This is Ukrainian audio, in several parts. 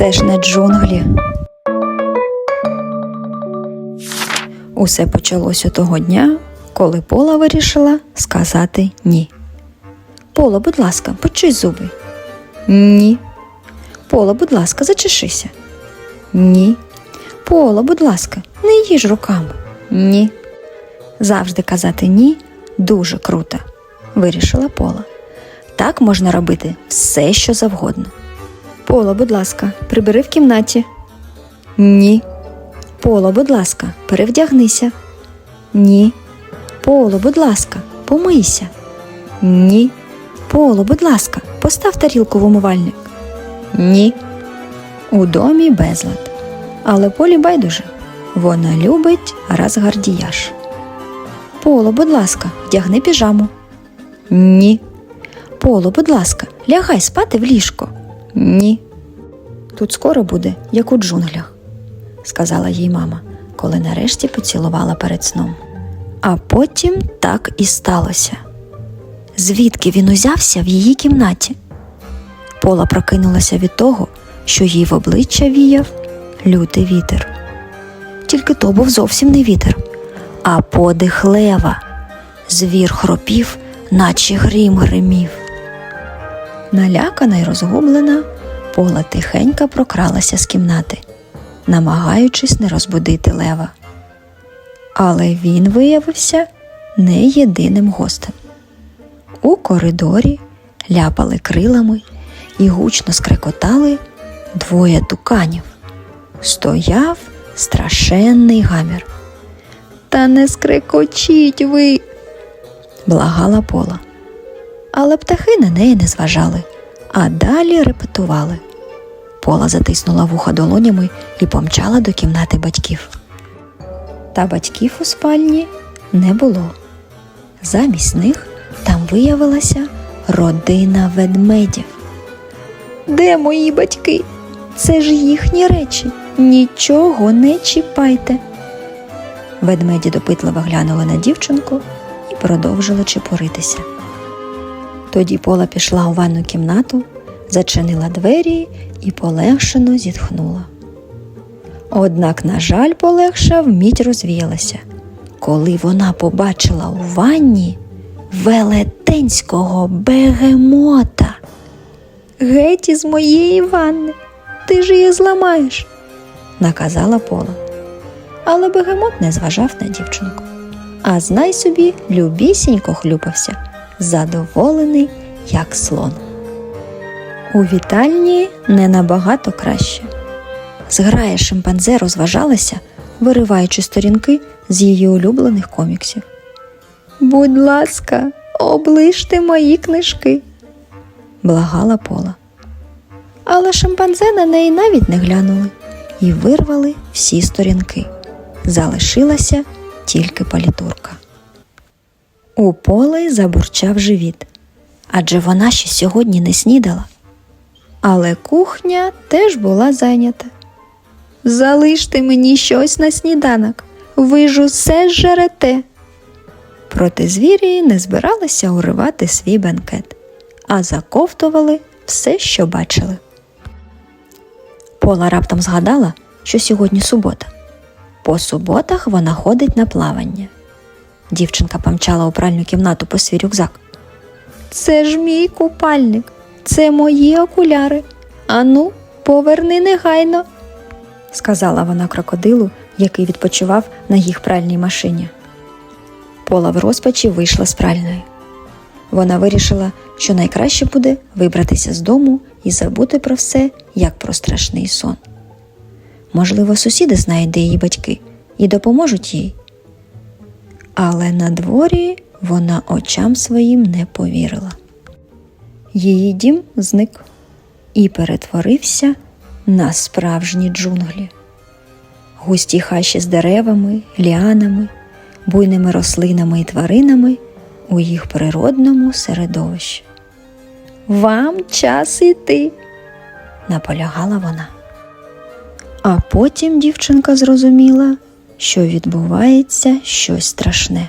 Це ж не джунглі. Усе почалося того дня, коли Пола вирішила сказати ні. Поло, будь ласка, почуй зуби. Ні. Поло, будь ласка, зачешися. Ні. Поло, будь ласка, не їж руками. Ні. Завжди казати ні дуже круто, вирішила Пола. Так можна робити все, що завгодно. Поло, будь ласка, прибери в кімнаті. Ні. Поло, будь ласка, перевдягнися. Ні. Поло, будь ласка, помийся. Ні. Поло, будь ласка, постав тарілку в умивальник. Ні. У домі безлад. Але Полі байдуже. Вона любить розгардіяж. Поло, будь ласка, вдягни піжаму. Ні. Поло, будь ласка, лягай спати в ліжко. Ні. Тут скоро буде, як у джунглях, сказала їй мама, коли нарешті поцілувала перед сном. А потім так і сталося. Звідки він узявся в її кімнаті? Пола прокинулася від того, що їй в обличчя віяв лютий вітер. Тільки то був зовсім не вітер, а подих лева. Звір хропів, наче грім гримів. Налякана й розгублена, Пола тихенько прокралася з кімнати, намагаючись не розбудити лева. Але він виявився не єдиним гостем. У коридорі ляпали крилами і гучно скрекотали двоє туканів. Стояв страшенний гамір. Та не скрекочіть ви, благала Пола. Але птахи на неї не зважали, а далі репетували. Пола затиснула вуха долонями і помчала до кімнати батьків. Та батьків у спальні не було. Замість них там виявилася родина ведмедів. Де мої батьки? Це ж їхні речі. Нічого не чіпайте. Ведмеді допитливо глянули на дівчинку і продовжили чепуритися. Тоді Пола пішла у ванну кімнату, зачинила двері і полегшено зітхнула. Однак, на жаль, полегша вміть розвіялася, коли вона побачила у ванні велетенського бегемота. Геть із моєї ванни, ти ж її зламаєш, наказала Пола. Але бегемот не зважав на дівчинку, а знай собі любісінько хлюпався, задоволений, як слон. У вітальні не набагато краще. Зграя шимпанзе розважалася, вириваючи сторінки з її улюблених коміксів. Будь ласка, оближте мої книжки, благала Пола. Але шимпанзе на неї навіть не глянули і вирвали всі сторінки. Залишилася тільки палітурка. У Поли забурчав живіт, адже вона ще сьогодні не снідала. Але кухня теж була зайнята. Залиште мені щось на сніданок, ви ж усе жерете. Проте звірі не збиралися уривати свій бенкет, а заковтували все, що бачили. Пола раптом згадала, що сьогодні субота. По суботах вона ходить на плавання. Дівчинка помчала у пральну кімнату по свій рюкзак. Це ж мій купальник, це мої окуляри. Ану, поверни негайно, сказала вона крокодилу, який відпочивав на їх пральній машині. Пола в розпачі вийшла з пральної. Вона вирішила, що найкраще буде вибратися з дому і забути про все, як про страшний сон. Можливо, сусіди знають, де її батьки, і допоможуть їй. Але на дворі вона очам своїм не повірила. Її дім зник і перетворився на справжні джунглі. Густі хащі з деревами, ліанами, буйними рослинами і тваринами у їх природному середовищі. Вам час іти, наполягала вона. А потім дівчинка зрозуміла, що відбувається щось страшне.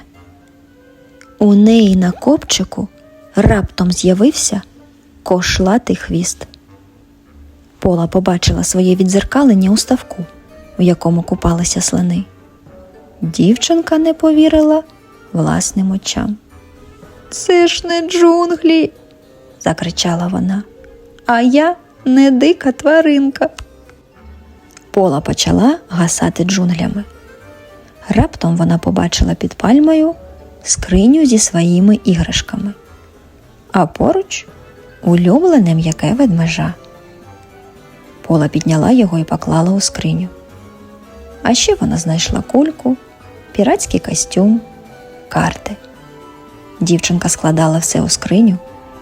У неї на копчику раптом з'явився кошлатий хвіст. Пола побачила своє відзеркалення у ставку, у якому купалися слини. Дівчинка не повірила власним очам. Це ж не джунглі, закричала вона. А я не дика тваринка. Пола почала гасати джунглями. Раптом вона побачила під пальмою скриню зі своїми іграшками, а поруч улюблене м'яке ведмежа. Пола підняла його і поклала у скриню. А ще вона знайшла кульку, піратський костюм, карти. Дівчинка складала все у скриню,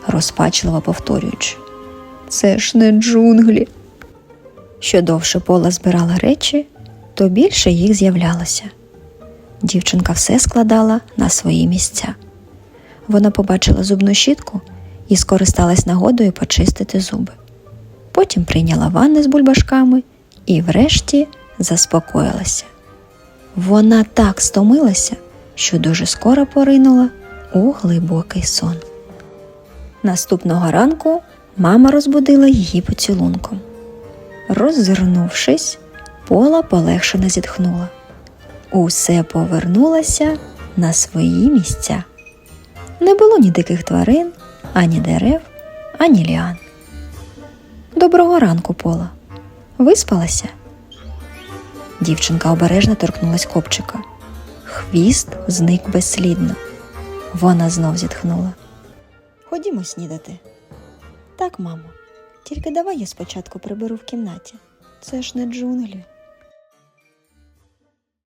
розпачливо повторюючи. Це ж не джунглі. Що довше Пола збирала речі, то більше їх з'являлося. Дівчинка все складала на свої місця. Вона побачила зубну щітку і скористалась нагодою почистити зуби. Потім прийняла ванни з бульбашками і, врешті, заспокоїлася. Вона так стомилася, що дуже скоро поринула у глибокий сон. Наступного ранку мама розбудила її поцілунком. Роззирнувшись, Пола полегшено зітхнула. Усе повернулося на свої місця. Не було ні диких тварин, ані дерев, ані ліан. Доброго ранку, Пола. Виспалася? Дівчинка обережно торкнулась копчика. Хвіст зник безслідно. Вона знов зітхнула. Ходімо снідати. Так, мамо, тільки давай я спочатку приберу в кімнаті. Це ж не джунглі.